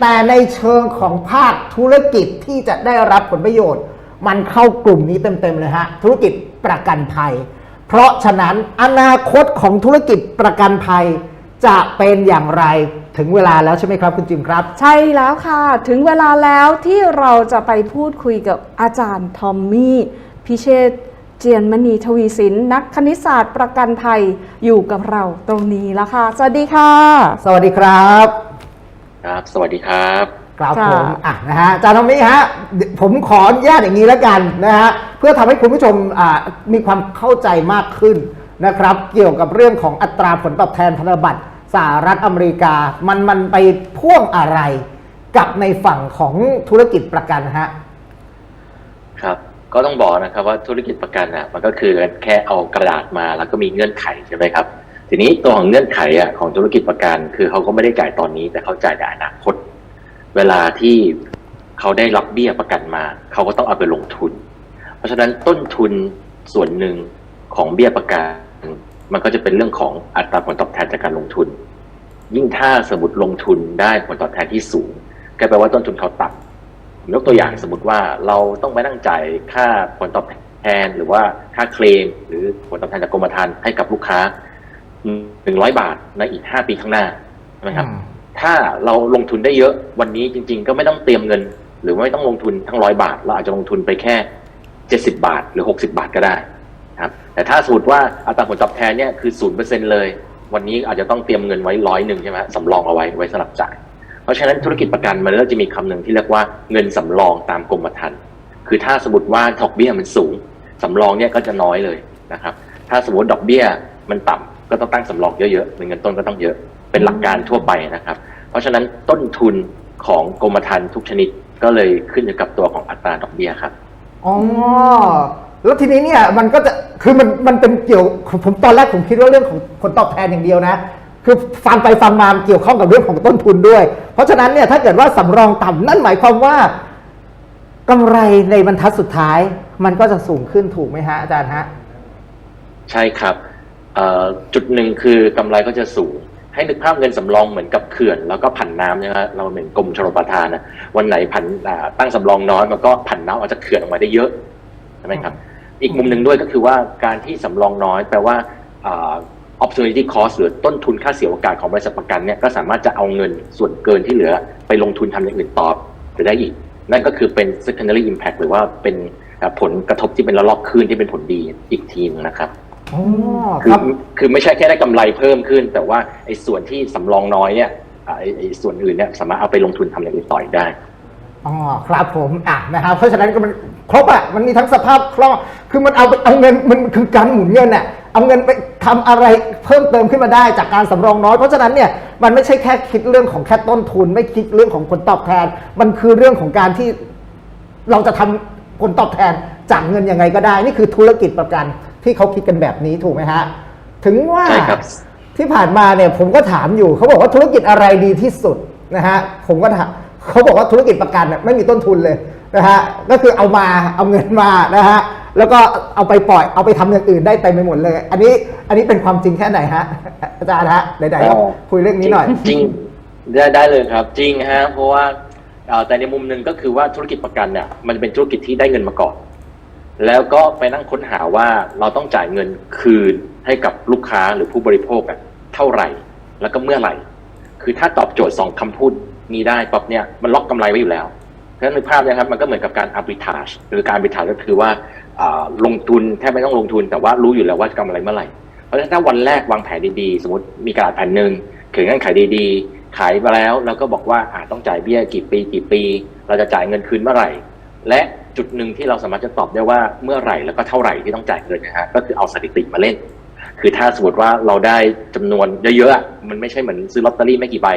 แต่ในเชิงของภาคธุรกิจที่จะได้รับผลประโยชน์ มันเข้ากลุ่มนี้เต็มๆเลยฮะ ธุรกิจประกันภัย เพราะฉะนั้นอนาคตของธุรกิจประกันภัย จะเป็นอย่างไรถึงเวลาแล้วใช่ไหมครับคุณจิมครับ ใช่แล้วค่ะ ถึงเวลาแล้วที่เราจะไปพูดคุยกับอาจารย์ทอมมี่พิเชษฐ์เจียนมณีทวีสินนักคณิตศาสตร์ประกันภัยอยู่กับเราตรงนี้แล้วค่ะ สวัสดีค่ะ สวัสดีครับ ครับ สวัสดีครับ ครับค่ะ ผมอะนะฮะอาจารย์ทอมมี่ฮะเดี๋ยวผมขออนุญาตอย่างนี้แล้วกันนะฮะเพื่อทำให้คุณผู้ชมอ่ามีความเข้าใจมากขึ้นนะครับ เกี่ยวกับเรื่องของอัตราผลตอบแทนพันธบัตรสหรัฐอเมริกา มันมันไปพ่วงอะไร กับในฝั่งของธุรกิจประกันฮะ ครับ ก็ต้องบอกนะครับว่าธุรกิจประกันอะมันก็คือแค่เอากระดาษมาแล้วก็มีเงื่อนไขใช่ไหมครับ ทีนี้ตัวของเงื่อนไขอะของธุรกิจประกัน คือเขาก็ไม่ได้จ่ายตอนนี้ แต่เขาจ่ายในอนาคต เวลาที่เขาได้รับเบี้ยประกันมา เขาก็ต้องเอาไปลงทุน เพราะฉะนั้นต้นทุนส่วนหนึ่งของเบี้ยประกัน มันก็จะเป็นเรื่องของอัตราผลตอบแทนจากการลงทุน ยิ่งถ้าสมมติลงทุนได้ผลตอบแทนที่สูงก็แปลว่าต้นทุนเขาต่ำยกตัวอย่างสมมติว่าเราต้องไปนั่งจ่ายค่าผลตอบแทนหรือว่าค่าเคลม หรือผลตอบแทนจากกรมธรรม์ให้กับลูกค้า หนึ่งร้อยบาทในอีกห้าปีข้างหน้าใช่ไหมครับอืมถ้าเราลงทุนได้เยอะวันนี้จริง ๆ ก็ไม่ต้องเตรียมเงิน หรือไม่ต้องลงทุนทั้งร้อยบาท เราอาจจะลงทุนไปแค่เจ็ดสิบาทหรือหกสิบาทก็ได้ครับแต่ถ้าสมมติว่าอัตราผลตอบแทนเนี่ยคือศูนย์เปอร์เซ็นเลย วันนี้อาจจะต้องเตรียมเงินไว้ร้อยหนึ่งใช่ไหมฮะสำรองเอาไว้ไว้สำหรับจ่าย เพราะฉะนั้นธุรกิจประกันมันก็จะมีคำหนึ่งที่เรียกว่าเงินสำรองตามกรมธรรม์คือถ้าสมมติว่าดอกเบี้ยมันสูงสำรองเนี่ยก็จะน้อยเลยนะครับ ถ้าสมมติดอกเบี้ยมันต่ำ ก็ต้องตั้งสำรองเยอะๆเงินต้นก็ต้องเยอะเป็นหลักการทั่วไปนะครับ เพราะฉะนั้นต้นทุนของกรมธรรม์ทุกชนิดก็เลยขึ้นอยู่กับตัวของอัตราดอกเบี้ยครับอ๋อแล้วทีนี้เนี่ยมันก็จะคือมันมันเป็นเกี่ยวผมตอนแรกผมคิดว่าเรื่องของผลตอบแทนอย่างเดียวนะคือฟังไปฟังมามันเกี่ยวข้องกับเรื่องของต้นทุนด้วย เพราะฉะนั้นเนี่ยถ้าเกิดว่าสำรองต่ำนั่นหมายความว่ากำไรในบรรทัดสุดท้าย มันก็จะสูงขึ้นถูกไหมฮะอาจารย์ฮะใช่ครับเอ่อ จุดหนึ่งคือกำไรก็จะสูง ให้นึกภาพเงินสำรองเหมือนกับเขื่อน แล้วก็ผันน้ำนะฮะเราเหมือนกรมชลประทานนะวันไหนผันอ่าตั้งสำรองน้อยมันก็ผันน้ำออกจากเขื่อนออกมาได้เยอะใช่ไหมครับ อีกมุมหนึ่งด้วยก็คือว่าการที่สำรองน้อยแปลว่า opportunity cost หรือต้นทุนค่าเสียโอกาสของบริษัทประกันเนี่ยก็สามารถจะเอาเงินส่วนเกินที่เหลือไปลงทุนทำอย่างอื่นต่อไปได้อีก นั่นก็คือเป็น secondary impact หรือว่าเป็นผลกระทบที่เป็นระลอกคลื่นที่เป็นผลดีอีกทีนึงนะครับ อ๋อคืคอรับ คือไม่ใช่แค่ได้กำไรเพิ่มขึ้น แต่ว่าไอ้ส่วนที่สำรองน้อยเนี่ยอ่าไอ้ไอ้ส่วนอื่นเนี่ยสามารถเอาไปลงทุนทำอย่างอื่นต่ออีกได้ อ๋อครับผมอะนะครับเพราะฉะนั้นก็มันครบอะมันมีทั้งสภาพคล่องคือมันเอาไปเอาเงินมันคือการหมุนเงินอะเอาเงินไปทำอะไรเพิ่มเติมขึ้นมาได้จากการสำรองน้อย เพราะฉะนั้นเนี่ยมันไม่ใช่แค่คิดเรื่องของแค่ต้นทุน ไม่คิดเรื่องของผลตอบแทน มันคือเรื่องของการที่ เราจะทำผลตอบแทนจากเงินยังไงก็ได้ นี่คือธุรกิจประกัน ที่เขาคิดกันแบบนี้ถูกไหมฮะ ถึงว่าใช่ครับที่ผ่านมาเนี่ยผมก็ถามอยู่เขาบอกว่าธุรกิจอะไรดีที่สุดนะฮะผมก็ถามเขาบอกว่าธุรกิจประกันน่ะไม่มีต้นทุนเลยนะฮะก็คือเอามาเอาเงินมานะฮะแล้วก็เอาไปปล่อยเอาไปทำอย่างอื่นได้เต็มไปหมดเลย อันนี้อันนี้เป็นความจริงแค่ไหนฮะอาจารย์ฮะไหนๆครับคุยเรื่องนี้หน่อย จริงได้ได้เลยครับ จริงฮะเพราะว่าเอ่อแต่ในมุมหนึ่งก็คือว่าธุรกิจประกันเนี่ยมันเป็นธุรกิจที่ได้เงินมาก่อน แล้วก็ไปนั่งค้นหาว่าเราต้องจ่ายเงินคืนให้กับลูกค้าหรือผู้บริโภคอะเท่าไหร่ แล้วก็เมื่อไหร่ คือถ้าตอบโจทย์สองคำพูดนี้ได้ปั๊บเนี่ยมันล็อกกำไรไว้อยู่แล้วเพราะฉะนั้นในภาพเนะครับมันก็เหมือนกับการ arbitrage หรือการ arbitrage ก็คือว่าลงทุนแทบไม่ต้องลงทุน แต่ว่ารู้อยู่แล้วว่าจะกำไรเมื่อไหร่เพราะฉะนั้นถ้าวันแรกวางแผนดีๆ สมมติมีกระดาษแผ่นหนึ่งเขียนเงื่อนไขดีๆ ขายมาแล้วแล้วก็บอกว่าอ่าต้องจ่ายเบี้ยกี่ปีกี่ปี เราจะจ่ายเงินคืนเมื่อไหร่ และ จุดหนึ่งที่เราสามารถจะตอบได้ว่าเมื่อไหร่แล้วก็เท่าไหร่ที่ต้องจ่ายเงินนะฮะก็คือเอาสถิติมาเล่น คือถ้าสมมติว่าเราได้จำนวนเยอะๆมันไม่ใช่เหมือนซื้อลอตเตอรี่ไม่กี่ใบ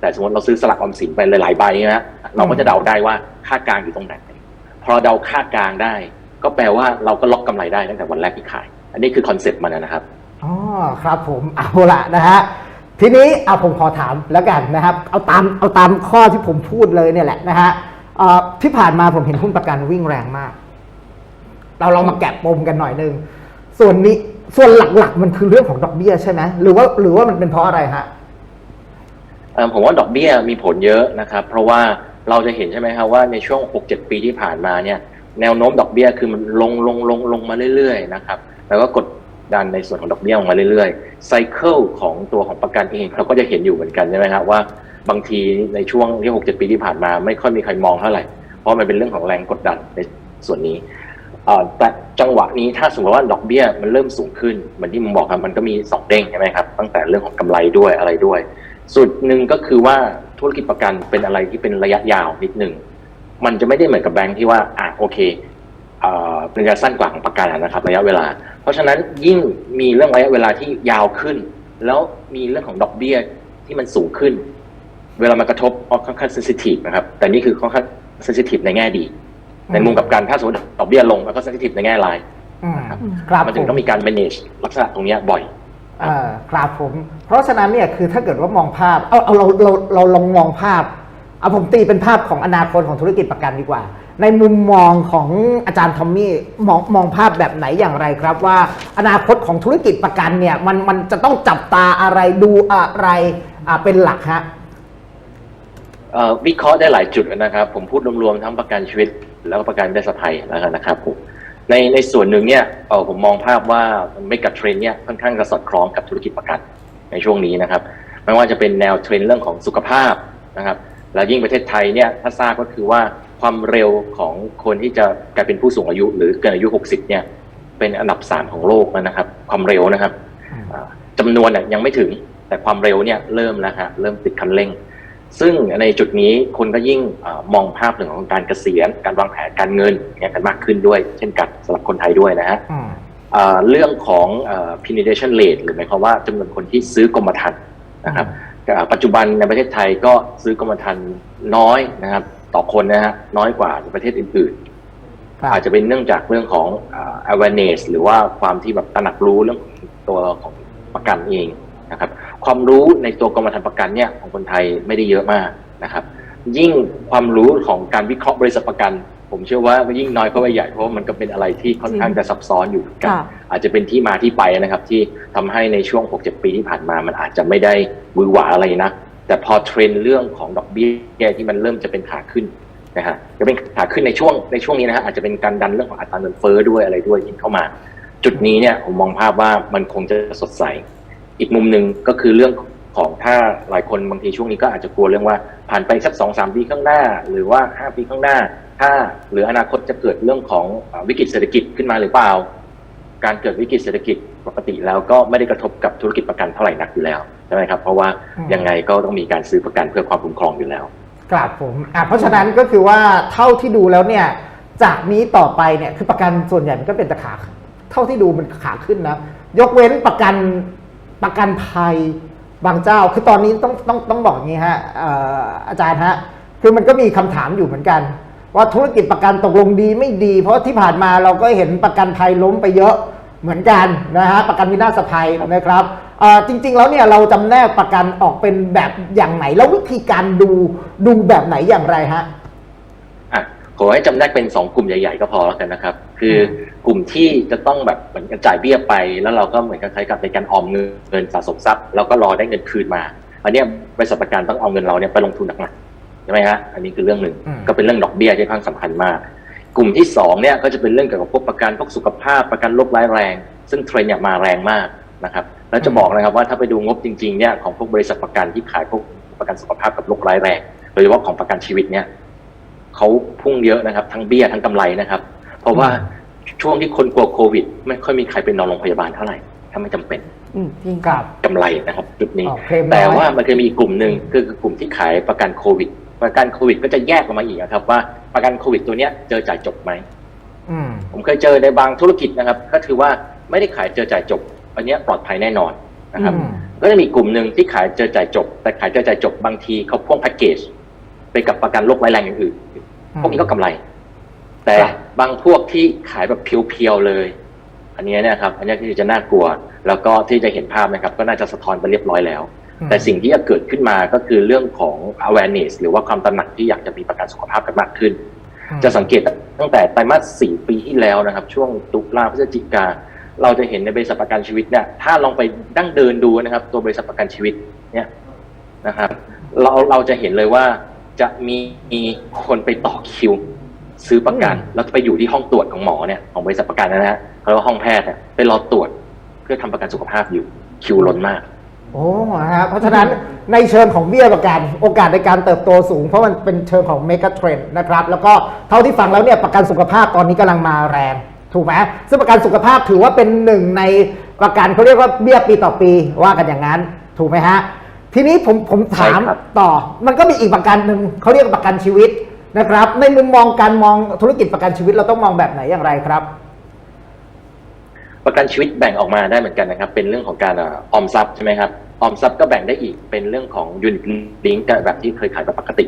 แต่สมมติเราซื้อสลักออมสินไปหลายๆใบนะฮะเราก็จะเดาได้ว่าค่ากลางอยู่ตรงไหนพอเดาค่ากลางได้ ก็แปลว่าเราก็ล็อกกำไรได้ตั้งแต่วันแรกที่ขาย อันนี้คือคอนเซ็ปต์มันนะครับอ๋อครับผมเอาละนะฮะทีนี้เอาผมขอถามแล้วกันนะครับ เอาตามเอาตามข้อที่ผมพูดเลยเนี่ยแหละนะฮะ ที่ผ่านมาผมเห็นหุ้นประกันวิ่งแรงมาก เราลองมาแกะปมกันหน่อยหนึง ส่วนนี้ส่วนหลักๆ มันคือเรื่องของดอกเบี้ยใช่ไหมหรือว่าหรือว่ามันเป็นเพราะอะไรฮะผมว่าดอกเบี้ยมีผลเยอะนะครับ เพราะว่าเราจะเห็นใช่ไหมครับว่าในช่วง 6-7 ปีที่ผ่านมาเนี่ยแนวโน้มดอกเบี้ยคือมันลงลงลงลงมาเรื่อยๆนะครับแล้วก็กดดันในส่วนของดอกเบี้ยลงมาเรื่อยๆไซเคิลของตัวของประกันเองเราก็จะเห็นอยู่เหมือนกันใช่ไหมครับว่า บางทีในช่วงที่6-7ปีที่ผ่านมา ไม่ค่อยมีใครมองเท่าไหร่ เพราะมันเป็นเรื่องของแรงกดดันในส่วนนี้แต่จังหวะนี้ถ้าสมมติว่าดอกเบี้ยมันเริ่มสูงขึ้นเหมือนที่ผมบอกครับมันก็มีสองเด้งใช่ไหมครับตั้งแต่เรื่องของกำไรด้วยอะไรด้วยสุดหนึ่งก็คือว่าธุรกิจประกันเป็นอะไรที่เป็นระยะยาวนิดหนึ่งมันจะไม่ได้เหมือนกับแบงค์ที่ว่าอะโอเคเอ่อเป็นระยะสั้นกว่าของประกันนะครับระยะเวลา เพราะฉะนั้นยิ่งมีเรื่องระยะเวลาที่ยาวขึ้น แล้วมีเรื่องของดอกเบี้ยที่มันสูงขึ้น เวลามันกระทบค่อนข้างเซนซิทีฟนะครับ แต่นี่คือค่อนข้างเซนซิทีฟในแง่ดี ในมุมกลับกันถ้าสมมติดอกเบี้ยลงแล้วก็เซนซิทีฟในแง่ร้ายอืมนะครับครับมันถึงผต้องมีการ manage ลักษณะตรงเนี้ยบ่อยเอ่อครับผม เพราะฉะนั้นเนี่ยคือถ้าเกิดว่ามองภาพ เอาเอาเราเราเราลองมองภาพ เอาผมตีเป็นภาพของอนาคตของธุรกิจประกันดีกว่า ในมุมมองของอาจารย์ทอมมี่มองมองภาพแบบไหนอย่างไรครับ ว่าอนาคตของธุรกิจประกันเนี่ยมันมันจะต้องจับตาอะไรดูอะไรอ่าเป็นหลักฮะเอ่อ วิเคราะห์ได้หลายจุดนะครับ ผมพูดรวมๆทั้งประกันชีวิต แล้วก็ประกันวินาศภัยแล้วกันนะครับผมในในส่วนหนึ่งเนี่ยเออผมมองภาพว่าไม่กับเทรนด์เนี่ยค่อนข้างจะสอดคล้องกับธุรกิจประกันในช่วงนี้นะครับ ไม่ว่าจะเป็นแนวเทรนด์เรื่องของสุขภาพนะครับ แล้วยิ่งประเทศไทยเนี่ยถ้าทราบก็คือว่าความเร็วของคนที่จะกลายเป็นผู้สูงอายุ หรือเกินอายุ 60 เนี่ย เป็นอันดับ3ของโลกแล้วนะครับ ความเร็วนะครับอ่าจำนวนน่ะยังไม่ถึงแต่ความเร็วเนี่ยเริ่มแล้วฮะเริ่มติดคันเร่ง ซึ่งในจุดนี้คนก็ยิ่งอามองภาพถึงของการเกษียณ การวางแผนการเงินเนี่ยกันมากขึ้นด้วย เช่นกันสำหรับคนไทยด้วยนะฮะอืมอ่าเรื่องของอ่า penetration rate หรือหมายความว่าจำนวนคนที่ซื้อกรมธรรม์นะครับอ่าปัจจุบันในประเทศไทยก็ซื้อกรมธรรม์น้อยนะครับ ต่อคนนะฮะน้อยกว่าในประเทศอื่นๆครับอาจจะเป็นเนื่องจากเรื่องของอ่า awareness หรือว่าความที่แบบตระหนักรู้เรื่องของตัวของประกันเอง นะครับ ความรู้ในตัวกรมธรรม์ประกันเนี่ยของคนไทยไม่ได้เยอะมากนะครับ ยิ่งความรู้ของการวิเคราะห์บริษัทประกัน ผมเชื่อว่ามันยิ่งน้อยเข้าไปใหญ่เพราะว่ามันก็เป็นอะไรที่ค่อนข้างจะซับซ้อนอยู่เหมือนกันค่ะอาจจะเป็นที่มาที่ไปนะครับ ที่ทำให้ในช่วง 6-7 ปีที่ผ่านมา มันอาจจะไม่ได้หวือหวาอะไรนะแต่พอเทรนด์เรื่องของดอกเบี้ยที่มันเริ่มจะเป็นขาขึ้นนะฮะจะเป็นขาขึ้นในช่วงในช่วงนี้นะฮะอาจจะเป็นการดันเรื่องของอัตราเงินเฟ้อด้วยอะไรด้วยยิ่งเข้ามา จุดนี้เนี่ยผมมองภาพว่ามันคงจะสดใส อีกมุมหนึ่งก็คือเรื่องของถ้าหลายคนบางทีช่วงนี้ก็อาจจะกลัวเรื่องว่าผ่านไปสักสองสามปีข้างหน้า หรือว่าห้าปีข้างหน้า ถ้าหรืออนาคตจะเกิดเรื่องของวิกฤตเศรษฐกิจขึ้นมาหรือเปล่า การเกิดวิกฤตเศรษฐกิจปกติแล้วก็ไม่ได้กระทบกับธุรกิจประกันเท่าไหร่นักอยู่แล้วใช่ไหมครับเพราะว่ายังไงก็ต้องมีการซื้อประกันเพื่อความคุ้มครองอยู่แล้วครับผมอะเพราะฉะนั้นก็คือว่าเท่าที่ดูแล้วเนี่ยจากนี้ต่อไปเนี่ยคือประกันส่วนใหญ่มันก็เป็นต่ขาเท่าที่ดูมันขาขึ้นนะ ยกเว้นประกัน ประกันภัยบางเจ้า คือตอนนี้ต้องต้องต้องบอกอย่างนี้ฮะอาจารย์ฮะ คือมันก็มีคำถามอยู่เหมือนกัน ว่าธุรกิจประกันตกลงดีไม่ดี เพราะที่ผ่านมาเราก็เห็นประกันภัยล้มไปเยอะเหมือนกันนะฮะประกันวินาศภัยนะครับจริงๆแล้วเนี่ยเราจำแนกประกันออกเป็นแบบอย่างไหน แล้ววิธีการดูดูแบบไหนอย่างไรฮะ ขอให้จำแนกเป็นสองกลุ่มใหญ่ ๆ ก็พอแล้วกันนะครับ คืออมกลุ่มที่จะต้องแบบเหมือนกับจ่ายเบี้ยไป แล้วเราก็เหมือนกับใช้กับในการออมเงินเงินสะสมทรัพย์แล้วก็รอได้เงินคืนมา อันเนี้ยบริษัทประกันต้องเอาเงินเราเนี่ยไปลงทุนหนักๆใช่ไหมฮะอันนี้คือเรื่องหนึ่งอืมก็เป็นเรื่องดอกเบี้ยที่ค่อนข้างสำคัญมาก กลุ่มที่สองเนี่ยก็จะเป็นเรื่องเกี่ยวกับพวกประกันพวกสุขภาพประกันโรคร้ายแรง ซึ่งเทรนด์เนี่ยมาแรงมากนะครับแล้วจะบอกนะครับว่าถ้าไปดูงบจริงๆเนี่ยของพวกบริษัทประกันที่ขายพวกประกันสุขภาพกับโรคร้ายแรงโดยเฉพาะของประกันชีวิตเนี่ย เขาพุ่งเยอะนะครับ ทั้งเบี้ยทั้งกำไรนะครับ เพราะว่าช่วงที่คนกลัวโควิด ไม่ค่อยมีใครเป็นนอนโรงพยาบาลเท่าไหร่ถ้าไม่จำเป็นอืมจริงครับกำไรนะครับจุดนี้อ๋อเคลมน้อยแต่ว่ามันจะมีอีกกลุ่มหนึ่งคือคือกลุ่มที่ขายประกันโควิด ประกันโควิดก็จะแยกออกมาอีกนะครับ ว่าประกันโควิดตัวเนี้ยเจอจ่ายจบไหมอืมผมเคยเจอในบางธุรกิจนะครับ ก็คือว่าไม่ได้ขายเจอจ่ายจบ อันเนี้ยปลอดภัยแน่นอนนะครับอืมก็จะมีกลุ่มหนึ่งที่ขายเจอจ่ายจบ แต่ขายเจอจ่ายจบบางทีเขาพ่วงแพ็กเกจไปกับประกันโรคร้ายแรงอย่างอื่น พวกนี้ก็กำไร แต่ครับบางพวกที่ขายแบบเพียวๆเลย อันเนี้ยเนะครับ อันเนี้ยที่จะน่ากลัว แล้วก็ที่จะเห็นภาพนะครับ ก็น่าจะสะท้อนไปเรียบร้อยแล้วอืมแต่สิ่งที่จะเกิดขึ้นมาก็คือเรื่องของ awareness หรือว่าความตระหนักที่อยากจะมีประกันสุขภาพกันมากขึ้นอืมจะสังเกตตั้งแต่ไตรมาส4ปีที่แล้วนะครับ ช่วงตุลาพฤศจิกาเราจะเห็นในบริษัทประกันชีวิตเนี่ย ถ้าลองไปดั้งเดินดูนะครับ ตัวบริษัทประกันชีวิตเนี่ยนะครับ เราเราจะเห็นเลยว่า จะมีมีคนไปต่อคิว ซื้อประกัน แล้วไปอยู่ที่ห้องตรวจของหมอเนี่ยของบริษัทประกันนะฮะเขาเรียกว่าห้องแพทย์เนี่ยไปรอตรวจเพื่อทำประกันสุขภาพอยู่คิวล้นมาก โอ้นะครับเพราะฉะนั้นในเชิงของเบี้ยประกัน โอกาสในการเติบโตสูง เพราะมันเป็นเชิงของเมกะเทรนด์นะครับ แล้วก็เท่าที่ฟังแล้วเนี่ยประกันสุขภาพตอนนี้กำลังมาแรง ถูกไหมซึ่งประกันสุขภาพถือว่าเป็นหนึ่งในประกันเขาเรียกว่าเบี้ยปีต่อปีว่ากันอย่างนั้น ถูกไหมฮะ ทีนี้ผมผมถามใช่ครับ ต่อ มันก็มีอีกประกันหนึ่งเขาเรียกว่าประกันชีวิตนะครับ ในมุมมองการมองธุรกิจประกันชีวิตเราต้องมองแบบไหนอย่างไรครับ ประกันชีวิตแบ่งออกมาได้เหมือนกันนะครับ เป็นเรื่องของการอ่าออมทรัพย์ใช่ไหมครับออมทรัพย์ก็แบ่งได้อีกเป็นเรื่องของยูนิตลิงก์แบบที่เคยขายแบบปกติ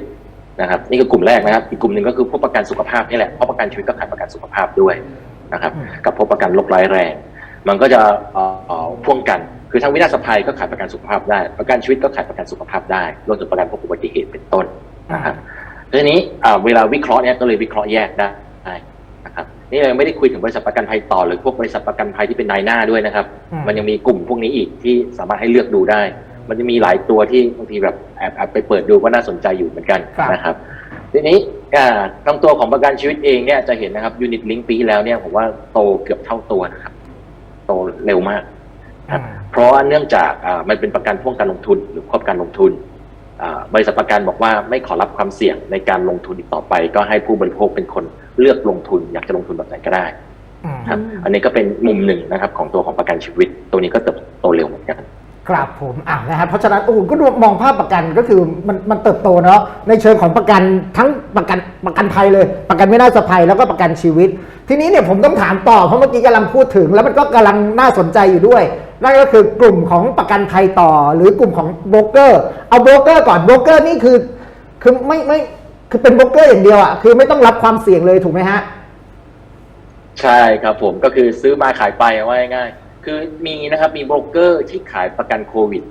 นะครับ นี่คือกลุ่มแรกนะครับ อีกกลุ่มหนึ่งก็คือพวกประกันสุขภาพนี่แหละเพราะประกันชีวิตก็ขายประกันสุขภาพด้วยนะครับอืมกับพวกประกันโรคร้ายแรง มันก็จะเอ่อเอ่อพ่วงกัน คือทั้งวินาศภัยก็ขายประกันสุขภาพได้ ประกันชีวิตก็ขายประกันสุขภาพได้รวมถึงประกันพวกอุบัติเหตุเป็นต้นนะครับทีนี้อ่าเวลาวิเคราะห์เนี่ยก็เลยวิเคราะห์แยกได้นะครับนี่เรายังไม่ได้คุยถึงบริษัทประกันภัยต่อหรือพวกบริษัทประกันภัยที่เป็นนายหน้าด้วยนะครับอืมมันยังมีกลุ่มพวกนี้อีกที่สามารถให้เลือกดูได้ มันจะมีหลายตัวที่บางทีแบบแอบแอบไปเปิดดูก็น่าสนใจอยู่เหมือนกันครับนะครับ ทีนี้อ่าทั้งตัวของประกันชีวิตเองเนี่ยจะเห็นนะครับยูนิตลิงปีที่แล้วเนี่ยผมว่าโตเกือบเท่าตัวนะครับ โตเร็วมากครับอืม เพราะว่าเนื่องจากอ่ามันเป็นประกันพ่วงการลงทุนหรือควบการลงทุนอ่าบริษัทประกันบอกว่าไม่ขอรับความเสี่ยงในการลงทุนอีกต่อไป ก็ให้ผู้บริโภคเป็นคนเลือกลงทุน อยากจะลงทุนแบบไหนก็ได้อืมครับอืมอันนี้ก็เป็นมุมหนึ่งนะครับของตัวของประกันชีวิต ตัวนี้ก็เติบโตเร็วเหมือนกันครับผมอะนะครับเพราะฉะนั้นโอ้โหก็ดูมองภาพประกันก็คือมันมันเติบโตเนาะในเชิงของประกันทั้งประกันประกันภัยเลย ประกันไม่น่าสะภัยแล้วก็ประกันชีวิต ทีนี้เนี่ยผมต้องถามต่อเพราะเมื่อกี้กำลังพูดถึง แล้วมันก็กำลังน่าสนใจอยู่ด้วย นั่นก็คือกลุ่มของประกันภัยต่อ หรือกลุ่มของโบรกเกอร์ เอาโบรกเกอร์ก่อนโบรกเกอร์นี่คือคือไม่ไม่คือเป็นโบรกเกอร์อย่างเดียวอะคือไม่ต้องรับความเสี่ยงเลยถูกไหมฮะใช่ครับผมก็คือซื้อมาขายไปว่าง่ายๆคือมีนะครับมีโบรกเกอร์ที่ขายประกันโควิด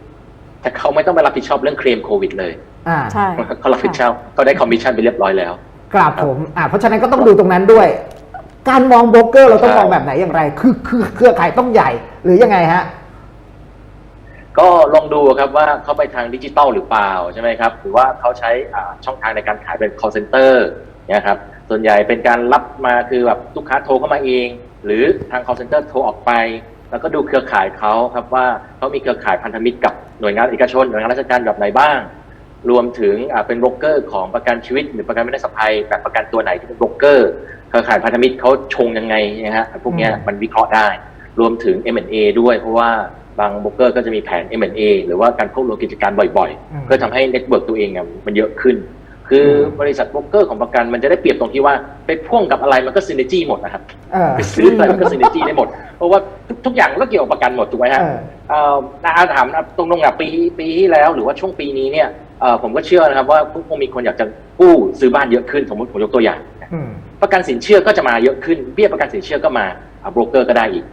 แต่เขาไม่ต้องไปรับผิดชอบเรื่องเคลมโควิด เลยอ่าใช่เขารับผิดชอบเขาได้คอมมิชชั่นไปเรียบร้อยแล้ว ครับผมอ่าเพราะฉะนั้นก็ต้องดูตรงนั้นด้วย การมองโบรกเกอร์เราต้องมองแบบไหนอย่างไร คือคือเครือข่ายต้องใหญ่หรือยังไงฮะก็ลองดูครับว่าเขาไปทางดิจิตอลหรือเปล่าใช่ไหมครับ หรือว่าเขาใช้อ่าช่องทางในการขายเป็น call center เนี่ยครับส่วนใหญ่เป็นการรับมาคือแบบลูกค้าโทรเข้ามาเอง หรือทาง call center โทรออกไป แล้วก็ดูเครือข่ายเขาครับว่าเขามีเครือข่ายพันธมิตรกับหน่วยงานเอกชนหน่วยงานราชการแบบไหนบ้าง รวมถึงอ่าเป็นโบรกเกอร์ของประกันชีวิต หรือประกันไม่ได้สะภัยแบบประกันตัวไหนที่เป็นโบรกเกอร์เครือข่ายพันธมิตรเขาชงยังไงนะฮะพวกเนี้ยอืมมันวิเคราะห์ได้ รวมถึง M&A ด้วยเพราะว่าบางโบรกเกอร์ก็จะมีแผน M&A หรือว่าการควบรวมกิจการบ่อยอืมๆเพื่อทำให้เน็ตเวิร์กตัวเองเนี่ยมันเยอะขึ้น คืออมบริษัทโบรกเกอร์ของประกันมันจะได้เปรียบตรงที่ว่าไปพ่วงกับอะไรมันก็ซินเนจี้หมดนะครับเออไปซื้ออะไรมันก็ซินเนจี้ได้หมด เพราะว่าทุกทุกอย่างมันก็เกี่ยวกับประกันหมดถูกไหมฮะเออเอ่ออาถามนะตรงๆอะปีปีที่แล้วหรือว่าช่วงปีนี้เนี่ย เอ่อผมก็เชื่อนะครับว่าคงมีคนอยากจะกู้ซื้อบ้านเยอะขึ้นสมมติผมยกตัวอย่าง อืมประกันสินเชื่อก็จะมาเยอะขึ้นเบี้ยประกันสินเชื่อก็มาอะโบรกเกอร์ก็ได้อีก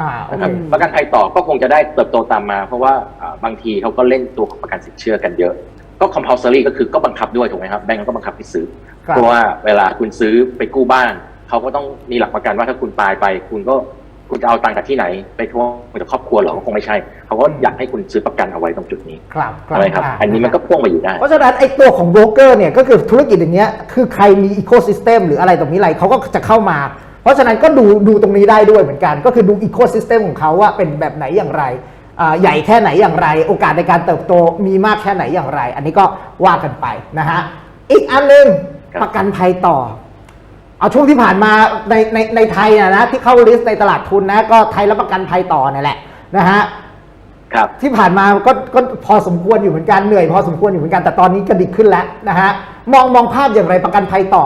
อ่าโอนะครับเคประกันภัยต่อก็คงจะได้เติบโตตามมา เพราะว่าอ่าบางทีเขาก็เล่นตัวของประกันสินเชื่อกันเยอะ ก็ compulsory ก็คือก็บังคับด้วยถูกไหมครับแบงก์ก็บังคับให้ซื้อ ครับ เพราะว่าเวลาคุณซื้อไปกู้บ้าน เขาก็ต้องมีหลักประกันว่าถ้าคุณตายไป คุณก็ คุณจะเอาตังค์จากที่ไหน ไปทวงจากครอบครัวเหรอก็คงไม่ใช่ เขาก็อยากให้คุณซื้อประกันเอาไว้ตรงจุดนี้ครับครัใช่ไหมครับาอันนี้มันก็พ่วงไปอยู่ได้ เพราะฉะนั้นไอ้ตัวของโบรกเกอร์เนี่ยก็คือธุรกิจอย่างเงี้ยคือใครมีอีโค y ิสเต็มหรืออะไรตรงนี้อะไรเขาก็จะเข้ามา เพราะฉะนั้นก็ดูดูตรงนี้ได้ด้วยเหมือนกัน ก็คือดูอีโค y ิสเต็มของเขาว่าเป็นแบบไหนอย่างไรอ่าใหญ่แค่ไหนอย่างไร โอกาสในการเติบโตมีมากแค่ไหนอย่างไร อันนี้ก็ว่ากันไปนะฮะอีกอันหนึงครับประกันภัยต่อ เอาช่วงที่ผ่านมาในในในไทยนะนะที่เข้าลิสต์ในตลาดทุนนะก็ไทยรับประกันภัยต่อนี่แหละนะฮะครับที่ผ่านมาก็ก็พอสมควรอยู่เหมือนกันเหนื่อยพอสมควรอยู่เหมือนกันแต่ตอนนี้กระดิกขึ้นแล้วนะฮะมองมองภาพอย่างไรประกันภัยต่อ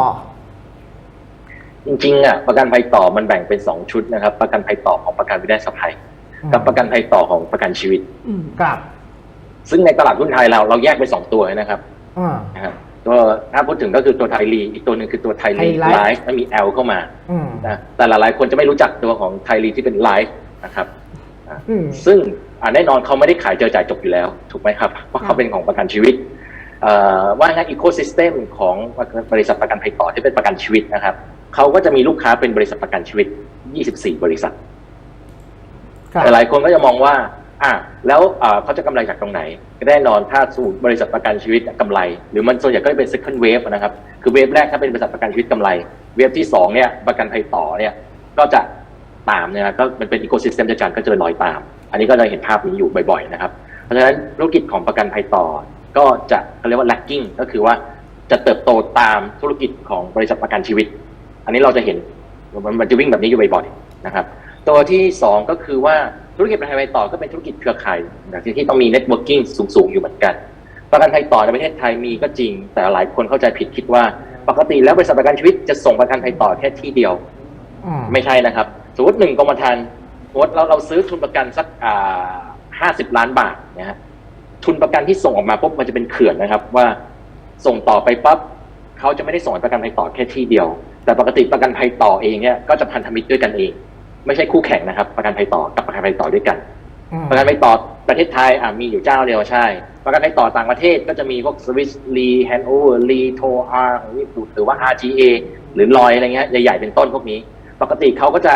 จริงๆอะประกันภัยต่อมันแบ่งเป็นสองชุดนะครับ ประกันภัยต่อของประกันวินาศภัยกับประกันภัยต่อของประกันชีวิตอืมครับ ซึ่งในตลาดหุ้นไทยเราเราแยกเป็นสองตัวนะครับอ่านะครับ ตัวถ้าพูดถึงก็คือตัวไทยลีอีกตัวหนึ่งคือตัวไทยลีไทยไลฟ์ไลฟ์ไม่มี L เข้ามาอืมนะแต่หลายๆคนจะไม่รู้จักตัวของไทยลีที่เป็นไลฟ์นะครับอะอืมซึ่งอะแน่นอนเขาไม่ได้ขายเจอจ่ายจบอยู่แล้ว ถูกไหมครับเพราะเขาเป็นของประกันชีวิตเอ่อว่างั้นอีโคซิสเต็มของบริษัทประกันภัยต่อที่เป็นประกันชีวิตนะครับเขาก็จะมีลูกค้าเป็นบริษัทประกันชีวิต 24 บริษัทครับแต่หลายคนก็จะมองว่า อะแล้วเขาจะกำไรจากตรงไหนแน่นอนถ้าสูตรบริษัทประกันชีวิตกำไร หรือมันส่วนใหญ่ก็จะเป็น second wave นะครับ คือเวฟแรกถ้าเป็นบริษัทประกันชีวิตกำไร เวฟที่สองเนี่ยประกันภัยต่อเนี่ยก็จะตามเนี่ยก็มันเป็นอีโคซิสเต็มจัดการก็จะลอยตาม อันนี้ก็จะเห็นภาพนี้อยู่บ่อยๆนะครับ เพราะฉะนั้นธุรกิจของประกันภัยต่อ ก็จะเขาเรียกว่า lagging ก็คือว่าจะเติบโตตามธุรกิจของบริษัทประกันชีวิต อันนี้เราจะเห็นมันมันจะวิ่งแบบนี้อยู่บ่อยๆนะครับ ตัวที่สองก็คือว่า ธุรกิจประกันภัยต่อก็เป็นธุรกิจเครือข่ายอย่างที่ที่ต้องมี networking สูงๆอยู่เหมือนกัน ประกันภัยต่อในประเทศไทยมีก็จริง แต่หลายคนเข้าใจผิดคิดว่า ปกติแล้วบริษัทประกันชีวิตจะส่งประกันภัยต่อแค่ที่เดียวอืมไม่ใช่นะครับ สมมติหนึ่งกรมธรรม์สมมติเราเราซื้อทุนประกันสักอ่าห้าสิบล้านบาทนะฮะทุนประกันที่ส่งออกมาปุ๊บมันจะเป็นเขื่อนนะครับ ว่าส่งต่อไปปั๊บเขาจะไม่ได้ส่งให้ประกันภัยต่อแค่ที่เดียว แต่ปกติประกันภัยต่อเองเนี่ยก็จะพันธมิตรด้วยกันเอง ไม่ใช่คู่แข่งนะครับ ประกันภัยต่อกับประกันภัยต่อด้วยกัน อืมประกันภัยต่อประเทศไทยอะมีอยู่เจ้าเดียวใช่ ประกันภัยต่อต่างประเทศก็จะมีพวกสวิสลีแฮนโอเวอร์ลีโทอาร์หรือว่า RGA หรือลอยอะไรเงี้ยใหญ่ๆเป็นต้นพวกนี้ ปกติเขาก็จะ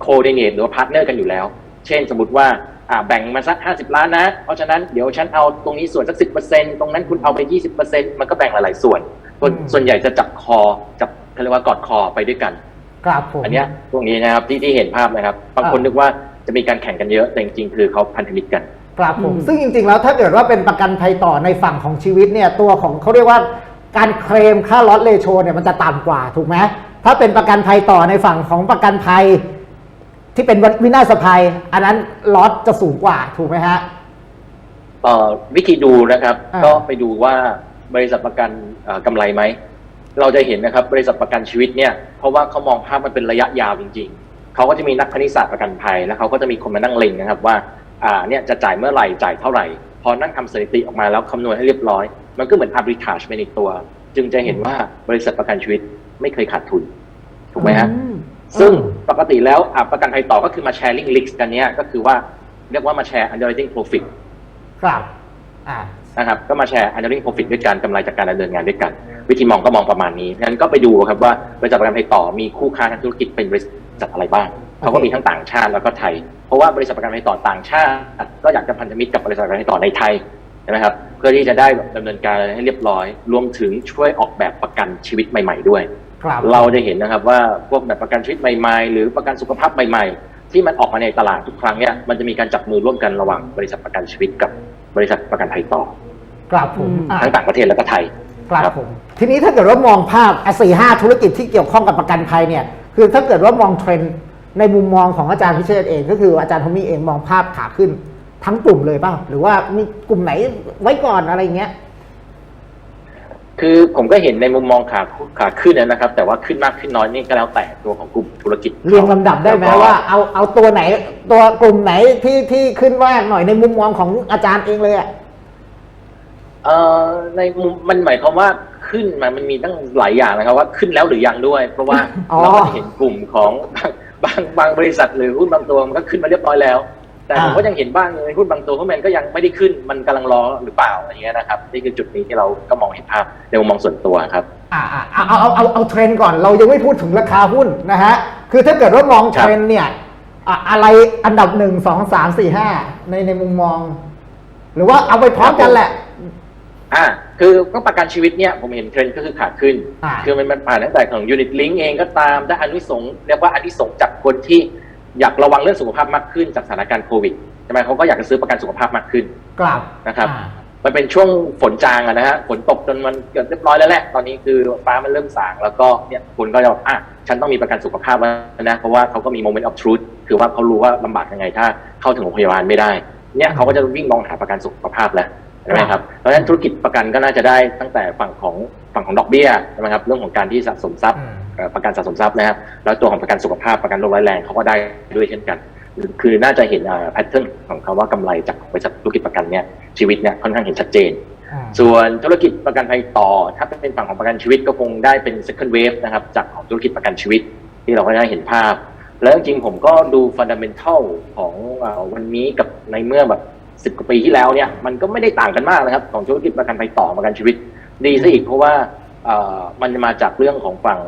โคเดเนตหรือว่าพาร์ทเนอร์กันอยู่แล้ว เช่นสมมติว่าอ่าแบ่งมาสัก 50 ล้านนะ เพราะฉะนั้นเดี๋ยวฉันเอาตรงนี้ส่วนสัก 10%ตรงนั้นคุณเอาไป 20%มันก็แบ่งหลายๆส่วนส่วนอืมส่วนใหญ่จะจับคอจับเขาเรียกว่ากอดคอไปด้วยกัน ครับผมอันเนี้ยพวกนี้นะครับที่ที่เห็นภาพนะครับบางคนอ่านึนึกว่าจะมีการแข่งกันเยอะแต่จริงๆคือเขาพันธมิตรกันครับผมอืมซึ่งจริงๆแล้วถ้าเกิดว่าเป็นประกันภัยต่อในฝั่งของชีวิตเนี่ยตัวของเขาเรียกว่าการเคลมค่าลอสเลโชเนี่ยมันจะต่ำกว่าถูกไหมถ้าเป็นประกันภัยต่อในฝั่งของประกันภัยที่เป็นวินาศภัย อันนั้นลอสจะสูงกว่าถูกไหมฮะเอ่อวิธีดูนะครับอ่าก็ไปดูว่าบริษัทประกันเอ่อกำไรไหม เราจะเห็นนะครับบริษัทประกันชีวิตเนี่ยเพราะว่าเขามองภาพมันเป็นระยะยาวจริง ๆเขาก็จะมีนักคณิตศาสตร์ประกันภัยแล้วเขาก็จะมีคนมานั่งเล็งนะครับว่าอ่าเนี่ยจะจ่ายเมื่อไหร่จ่ายเท่าไหร่ พอนั่งทำสถิติออกมาแล้วคำนวณให้เรียบร้อย มันก็เหมือน arbitrage ไปในตัว จึงจะเห็นว่าบริษัทประกันชีวิตไม่เคยขาดทุนถูกไหมฮะอืมซึ่งอืมปกติแล้วอะประกันภัยต่อก็คือมา sharing risks กันเนี้ยก็คือว่าเรียกว่ามาแชร์ underwriting profit ครับอ่านะครับก็มาแชร์ underwriting profit ด้วยกันกำไรจากการดำเนินงานด้วยกัน วิธีมองก็มองประมาณนี้งั้นก็ไปดูครับว่าบริษัทประกันภัยต่อมีคู่ค้าทางธุรกิจเป็นบริษัทอะไรบ้างเขาก็มีทั้งต่างชาติแล้วก็ไทย เพราะว่าบริษัทประกันภัยต่อต่างชาติ ก็อยากจะพันธมิตรกับบริษัทประกันภัยต่อในไทยใช่ไหมครับเพื่อที่จะได้แบบดำเนินการให้เรียบร้อย รวมถึงช่วยออกแบบประกันชีวิตใหม่ ๆ ด้วยครับเราจะเห็นนะครับว่าพวกแบบประกันชีวิตใหม่ๆ หรือประกันสุขภาพใหม่ๆ ที่มันออกมาในตลาดทุกครั้งเนี่ยมันจะมีการจับมือร่วมกันระหว่างบริษัทประกันชีวิตกับบริษัทประกันภัยต่อครับผมอืมอ่าทั้งต่างประเทศและก็ไทย ครับครับผมทีนี้ถ้าเกิดว่ามองภาพสี่ห้าธุรกิจที่เกี่ยวข้องกับประกันภัยเนี่ยคือถ้าเกิดว่ามองเทรนด์ในมุมมองของอาจารย์พิเชษเอง ก็คืออาจารย์ทอมมี่เองมองภาพขาขึ้นทั้งกลุ่มเลยเปล่าหรือว่ามีกลุ่มไหนไว้ก่อนอะไรเงี้ยคือผมก็เห็นในมุมมองขาขาขึ้นนะครับ แต่ว่าขึ้นมากขึ้นน้อยนี่ก็แล้วแต่ตัวของกลุ่มธุรกิจเรียงลำดับได้ไหมแล้วก็ว่าเอาเอาตัวไหน ตัวกลุ่มไหนที่ที่ขึ้นมากหน่อยในมุมมองของอาจารย์เองเลยอะ เอ่อในมุมมันหมายความว่าขึ้นมามันมีตั้งหลายอย่างนะครับว่าขึ้นแล้วหรือยังด้วย เพราะว่าอ๋อ เราก็จะเห็นกลุ่มของบางบางบางบริษัทหรือหุ้นบางตัวมันก็ขึ้นมาเรียบร้อยแล้ว แต่ผมก็ยังเห็นบ้างในหุ้นบางตัวที่มันก็ยังไม่ได้ขึ้นมันกำลังรอหรือเปล่าอะไรเงี้ยนะครับนี่คือจุดนี้ที่เราก็มองเห็นภาพในมุมมองส่วนตัวครับ อ่าอ่าเอาเอาเอาเอาเอาเทรนด์ก่อนเรายังไม่พูดถึงราคาหุ้นนะฮะ คือถ้าเกิดว่ามองเทรนด์เนี่ยอะอะไรอันดับหนึ่งสองสามสี่ห้าในในมุมมอง หรือว่าเอาไปพร้อมกันแหละ อ่าคือก็ประกันชีวิตเนี่ยผมเห็นเทรนด์ก็คือขาขึ้น อ่า คือมันมันผ่านตั้งแต่ของยูนิตลิงเองก็ตามได้อานิสงส์เรียกว่าอานิสงส์จากคนที่อยากระวังเรื่องสุขภาพมากขึ้นจากสถานการณ์โควิดใช่ไหมเขาก็อยากจะซื้อประกันสุขภาพมากขึ้น กลับนะครับ อ่า มันเป็นช่วงฝนจางอะนะฮะฝนตกจนมันเกือบเรียบร้อยแล้วแหละตอนนี้คือฟ้ามันเริ่มสางแล้วก็เนี่ยคุณก็จะบอกอะฉันต้องมีประกันสุขภาพแล้วนะเพราะว่าเขาก็มี moment of truth คือว่าเขารู้ว่าลำบากยังไงถ้าเข้าถึงโรงพยาบาลไม่ได้ เนี่ยเขาก็จะวิ่งมองหาประกันสุขภาพแล้ว ใช่ไหมครับเพราะฉะนั้นธุรกิจประกันก็น่าจะได้ตั้งแต่ฝั่งของฝั่งของดอกเบี้ยใช่ไหมครับเรื่องของการที่สะสมทรัพย์อืมเอ่อประกันสะสมทรัพย์นะครับแล้วตัวของประกันสุขภาพประกันโรคร้ายแรงเขาก็ได้ด้วยเช่นกัน คือน่าจะเห็นแพทเทิร์นของคำว่ากำไรจากบริษัทธุรกิจประกันเนี่ยชีวิตเนี่ยค่อนข้างเห็นชัดเจนอ่าส่วนธุรกิจประกันภัยต่อ ถ้าเป็นฝั่งของประกันชีวิตก็คงได้เป็น second wave นะครับจากของธุรกิจประกันชีวิตที่เราก็ได้เห็นภาพ แล้วจริงๆผมก็ดู fundamental ของเออวันนี้กับในเมื่อแบบ สิบ10กว่าปีที่แล้วเนี่ยมันก็ไม่ได้ต่างกันมากนะครับของธุรกิจประกันภัยต่อประกันชีวิต ดีซะอีกเพราะว่าเอ่อมันมาจากเรื่องของฝั่ง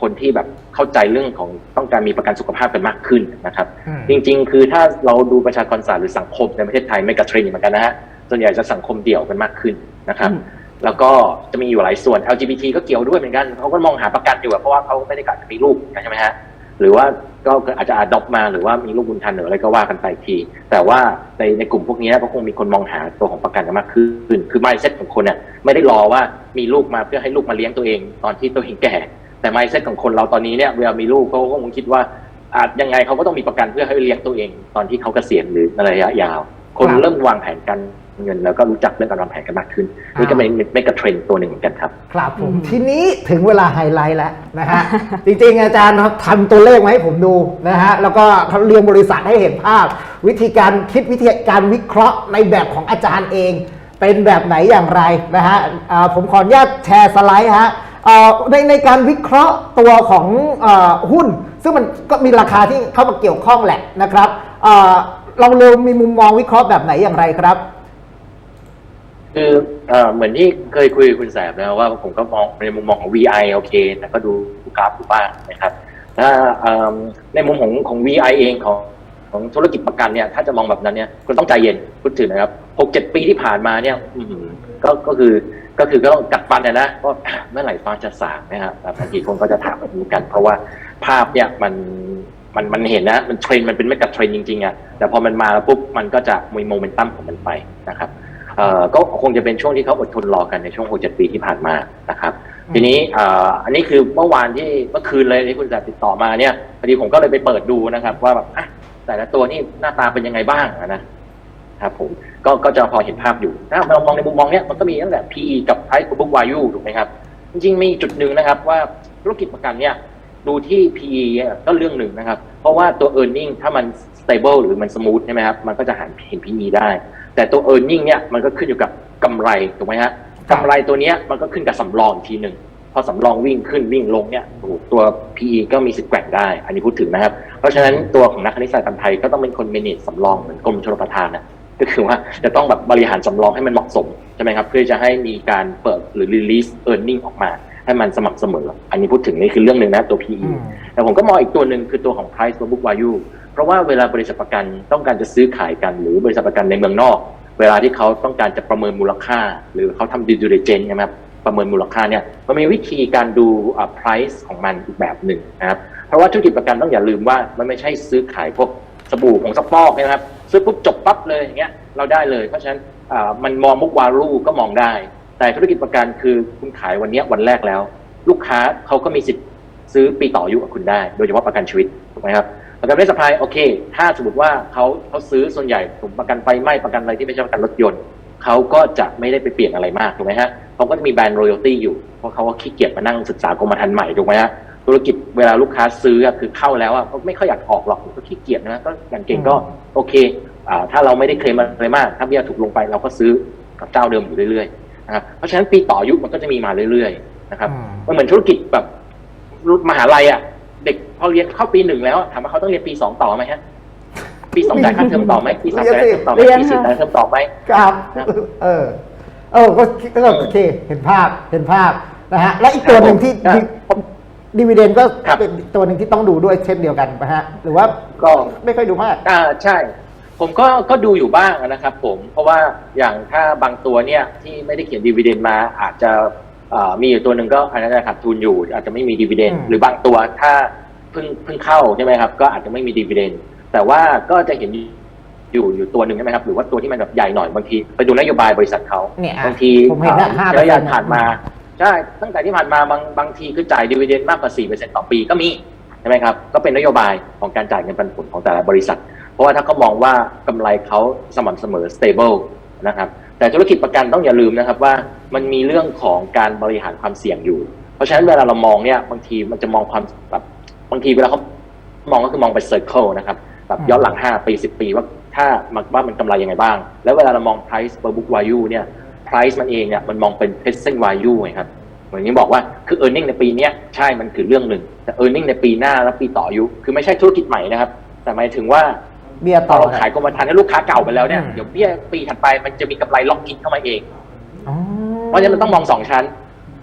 คนที่แบบเข้าใจเรื่องของต้องการมีประกันสุขภาพกันมากขึ้นนะครับอืมจริง ๆ คือถ้าเราดูประชากรศาสตร์หรือสังคมในประเทศไทยไม่กระเทรนเหมือนกันนะฮะส่วนใหญ่จะสังคมเดี่ยวกันมากขึ้นนะครับอืมแล้วก็จะมีอยู่หลายส่วน LGBT ก็เกี่ยวด้วยเหมือนกันเขาก็มองหาประกันอยู่อะเพราะว่าเขาไม่ได้กะจะมีลูกใช่ไหมฮะหรือว่า ก็อาจจะอาดอปมาหรือว่ามีลูกบุญธรรมหรืออะไรก็ว่ากันไปที แต่ว่าในในกลุ่มพวกนี้ก็คงมีคนมองหาตัวของประกันกันมากขึ้น คือ mindset ของคนเนี่ยไม่ได้รอว่ามีลูกมาเพื่อให้ลูกมาเลี้ยงตัวเองตอนที่ตัวเองแก่ แต่ mindset ของคนเราตอนนี้เนี่ยเวลามีลูกเขาก็คงคิดว่าอาจยังไงเขาก็ต้องมีประกันเพื่อให้เลี้ยงตัวเอง ตอนที่เขาเกษียณหรือในระยะยาว คนเริ่มวางแผนการเงิน แล้วก็รู้จักเรื่องการวางแผนกันมากขึ้นนี่ก็เป็นเป็นกระเทรนด์ตัวหนึ่งเหมือนกันครับ ครับผมอืมทีนี้ถึงเวลาไฮไลท์แล้วนะฮะจริงๆ อาจารย์ทำตัวเลขมาให้ผมดูนะฮะแล้วก็เขาเรียงบริษัทให้เห็นภาพ วิธีการคิดวิธีการวิเคราะห์ในแบบของอาจารย์เอง เป็นแบบไหนอย่างไรนะฮะอ่าผมขออนุญาตแชร์สไลด์ฮะอ่าในในการวิเคราะห์ตัวของอาหุ้น ซึ่งมันก็มีราคาที่เข้ามาเกี่ยวข้องแหละนะครับอ่าเราเร็วมีมุมมองวิเคราะห์แบบไหนอย่างไรครับ คือเอ่อเหมือนที่เคยคุยกับคุณแสบนะว่าผมก็มองในมุมมองของ VI โอเคแต่ก็ดูกราฟอยู่บ้างนะครับถ้าในมุมของของ VI เองของของธุรกิจประกันเนี่ยถ้าจะมองแบบนั้นเนี่ยคุณต้องใจเย็นพูดถึงนะครับหกเจ็ดปีที่ผ่านมาเนี่ยก็ก็คือก็คือก็ต้องกัดฟันนะนะว่าเมื่อไหร่ฟ้าจะสางนะครับบางทีคนก็จะถามแบบนี้กัน เพราะว่าภาพเนี่ยมันมันมันเห็นนะมันเทรนมันเป็นไม่กับเทรนจริงๆอะแต่พอมันมาแล้วปุ๊บมันก็จะมีโมเมนตัมของมันไปนะครับ ก็คงจะเป็นช่วงที่เขาอดทนรอกันในช่วงหกเจ็ดปีที่ผ่านมานะครับ ทีนี้เอ่ออันนี้คือเมื่อวานที่เมื่อคืนเลยที่คุณแสบติดต่อมาเนี่ยพอดีผมก็เลยไปเปิดดูนะครับ ว่าแบบอะแต่ละตัวนี่หน้าตาเป็นยังไงบ้างอะนะครับผมก็ก็จะพอเห็นภาพอยู่ถ้าเรามองในมุมมองเนี้ยมันก็มีตั้งแต่ PE กับ Price to book value ถูกไหมครับ จริงๆมีจุดหนึ่งนะครับว่าธุรกิจประกันเนี่ยดูที่ PE เนี่ยก็เรื่องหนึ่งนะครับ เพราะว่าตัว e a r n i n g ถ้ามัน stable หรือมัน smooth ใช่ไหมครับ มันก็จะหันเห็น PE ได้ แต่ตัว e a r n i n g เนี่ยมันก็ขึ้นอยู่กับกำไรถูกไหมฮะครับกำไรตัวเนี้ยมันก็ขึ้นกับสำรองอีกทีหนึ่งพอสำรองวิ่งขึ้นวิ่งลงเนี่ยโอ้โหตัว PE ก็มีสิทธิ์แกว่งได้ อันนี้พูดถึงนะครับ เพราะฉะนั้นตัวของนักคณิตศาสตร์การไทยก็ต้องเป็นคน manage สำรองเหมือนกรมชลประทานนะก็คือว่าจะต้องแบบบริหารสำรองให้มันเหมาะสมใช่ไหมครับ เพื่อจะให้มีการเปิดหรือ release earning ออกมา ให้มันสม่ำเสมอ อันนี้พูดถึงนี่คือเรื่องหนึ่งนะตัว PE อืมแต่ผมก็มองอีกตัวหนึ่งคือตัวของ price to book value เพราะว่าเวลาบริษัทประกันต้องการจะซื้อขายกันหรือบริษัทประกันในเมืองนอก เวลาที่เขาต้องการจะประเมินมูลค่า หรือเขาทำ due diligence ใช่ไหมครับประเมินมูลค่าเนี่ยมันมีวิธีการดูอ่า price ของมันอีกแบบหนึ่งนะครับเพราะว่าธุรกิจประกันต้องอย่าลืมว่ามันไม่ใช่ซื้อขายพวกสบู่ของซักฟอกนะครับซื้อปุ๊บจบปั๊บเลยอย่างเงี้ยเราได้เลย เพราะฉะนั้นอ่ามันมองมุกวารูก็มองได้ แต่ธุรกิจประกันคือคุณขายวันนี้วันแรกแล้ว ลูกค้าเขาก็มีสิทธิ์ซื้อปีต่ออายุกับคุณได้ โดยเฉพาะประกันชีวิตถูกไหมครับ ประกันไม่สปายโอเค ถ้าสมมติว่าเขาเขาซื้อส่วนใหญ่ผมประกันไฟไหม้ประกันอะไรที่ไม่ใช่ประกันรถยนต์เขาก็จะไม่ได้ไปเปลี่ยนอะไรมากถูกไหมฮะเขาก็จะมีแบรนด์รอยัลตี้อยู่ เพราะเขาก็ขี้เกียจมานั่งศึกษากรมธรรม์ใหม่ถูกไหมฮะธุรกิจเวลาลูกค้าซื้ออะคือเข้าแล้วอะเขาไม่ค่อยอยากออกหรอกก็ขี้เกียจนะก็อย่างเก่งก็อืมโอเคอ่าถ้าเราไม่ได้เคลมอะไรมาก ถ้าเบี้ยถูกลงไปเราก็ซื้อกับเจ้าเดิมอยู่เรื่อยๆนะครับเพราะฉะนั้นปีต่ออายุมันก็จะมีมาเรื่อยๆนะครับอืมมันเหมือนธุรกิจแบบมหาลัยอะ เด็กพอเรียนเข้าปีหนึ่งแล้วถามว่าเขาต้องเรียนปีสองต่อไหมฮะปีสองจ่ายค่าเทอมต่อไหมปีสามจ่ายค่าเทอมต่อไหมเรียนปีสี่ค่ะจ่ายค่าเทอมต่อไหมครับครับเออ เออก็คิดก็โอเค เห็นภาพเห็นภาพนะฮะและอีกตัวหนึ่งที่ครับดีวีเดนก็ครับเป็นตัวหนึ่งที่ต้องดูด้วยเช่นเดียวกันนะฮะ หรือว่าก็ไม่ค่อยดูมากอ่าใช่ ผมก็ก็ดูอยู่บ้างนะครับผมเพราะว่าอย่างถ้าบางตัวเนี่ยที่ไม่ได้เขียนดีเวเดนมาอาจจะเอ่อมีอยู่ตัวหนึ่งก็อาจจะขาดทุนอยู่ อาจจะไม่มีดีเวเดนอืมหรือบางตัวถ้า เพิ่งเพิ่งเข้าใช่ไหมครับ ก็อาจจะไม่มีดีเวเดนแต่ว่าก็จะเห็นอยู่อยู่ตัวหนึ่งใช่ไหมครับ หรือว่าตัวที่มันแบบใหญ่หน่อยบางทีไปดูนโยบายบริษัทเขาเนี่ยอะบางทีผมเห็นนะอ่ห้าระยะผ่านมาใช่ตั้งแต่ที่ผ่านมาบางบางทีคือจ่ายดีเวเดนมากกว่า4%ต่อปีก็มีใช่ไหมครับ ก็เป็นนโยบายของการจ่ายเงินปันผลของแต่ละบริษัท เพราะว่าถ้าเขามองว่ากำไรเขาสม่ำเสมอ stable นะครับแต่ธุรกิจประกันต้องอย่าลืมนะครับว่ามันมีเรื่องของการบริหารความเสี่ยงอยู่ เพราะฉะนั้นเวลาเรามองเนี่ยบางทีมันจะมองความแบบ บางทีเวลาเขามองก็คือมองไป circle นะครับแบบย้อนหลัง 5 ปี 10 ปีว่าถ้ามันว่ามันกำไรยังไงบ้าง แล้วเวลาเรามอง price per book value เนี่ย price มันเองเนี่ยมันมองเป็น present value ไงครับเหมือนที่บอกว่าคือ e a r n i n g ในปีเนี้ยใช่มันคือเรื่องหนึ่ง แต่ e a r n i n g ในปีหน้าและปีต่ออายุคือไม่ใช่ธุรกิจใหม่นะครับ แต่หมายถึงว่าเบียร์พต่ออเราขายกรมธรรม์ให้ลูกค้าเก่าไปแล้วเนี่ยอืมเดี๋ยวเบี้ยปีถัดไปมันจะมีกำไรล็อกอินเข้ามาเองอ๋อเพราะฉะนั้นมันต้องมองสองชั้น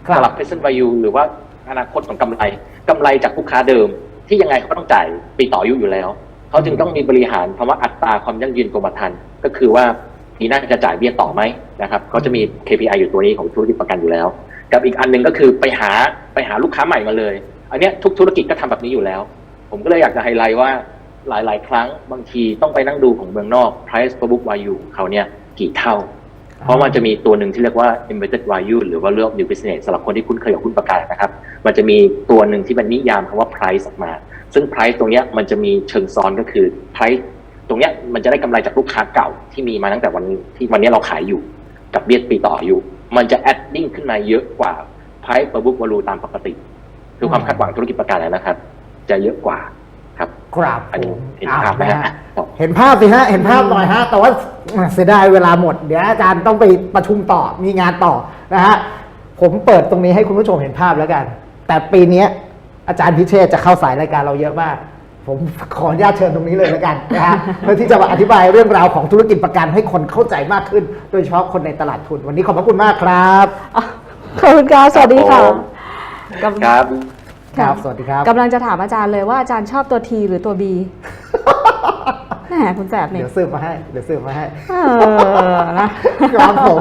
ครัสำหรับบ present value หรือว่า อนาคตของกำไรกำไรจากลูกค้าเดิม ที่ยังไงเขาก็ต้องจ่ายปีต่ออายุอยู่แล้ว เขาจึงต้องมีบริหารคำว่าอัตราความยั่งยืนกรมธรรม์ก็คือว่าปีหน้าจะจ่ายเบี้ยต่อไหมนะครับเขาจะมี KPI อยู่ตัวนี้ของธุรกิจประกันอยู่แล้ว กับอีกอันหนึ่งก็คือไปหาไปหาลูกค้าใหม่มาเลย อันเนี้ยทุกธุรกิจก็ทำแบบนี้อยู่แล้ว ผมก็เลยอยากจะไฮไลท์ว่าหลาย ๆ ครั้งบางทีต้องไปนั่งดูของเมืองนอก price per book value เขาเนี่ยกี่เท่า เพราะมันจะมีตัวหนึ่งที่เรียกว่า embedded value หรือว่าเรื่อง new business สำหรับคนที่คุ้นเคยกับหุ้นประกันนะครับ มันจะมีตัวหนึ่งที่มันนิยามคำว่า price ออกมา ซึ่ง price ตรงนี้มันจะมีเชิงซ้อนก็คือ price ตรงนี้มันจะได้กำไรจากลูกค้าเก่าที่มีมาตั้งแต่วันที่วันนี้เราขายอยู่ กับเบี้ยปีต่ออายุมันจะ adding ขึ้นมาเยอะกว่า price per book value ตามปกติ คือความคาดหวังธุรกิจประกันนะครับ จะเยอะกว่า ครับครับอันผนี้มเห็นภาพไหมอะฮะ เห็นภาพสิฮะ เห็นภาพหน่อยฮะ แต่ว่าเสียดายเวลาหมด เดี๋ยวอาจารย์ต้องไปประชุมต่อ มีงานต่อนะฮะ ผมเปิดตรงนี้ให้คุณผู้ชมเห็นภาพแล้วกัน แต่ปีเนี้ยอาจารย์พิเชษจะเข้าสายรายการเราเยอะมาก ผมขออนุญาตเชิญตรงนี้เลยแล้วกันนะฮะ เพื่อที่จะมาอธิบายเรื่องราวของธุรกิจประกันให้คนเข้าใจมากขึ้น โดยเฉพาะคนในตลาดทุน วันนี้ขอบพระคุณมากครับอะขอบคุณค่ะสวัสดีค่ะ ครับผมกำ ครับครับ สวัสดีครับกำลังจะถามอาจารย์เลยว่าอาจารย์ชอบตัวทีหรือตัวบีแหมคุณแสบเนี่ยเดี๋ยวซื้อมาให้ เดี๋ยวซื้อมาให้เออนะครับผม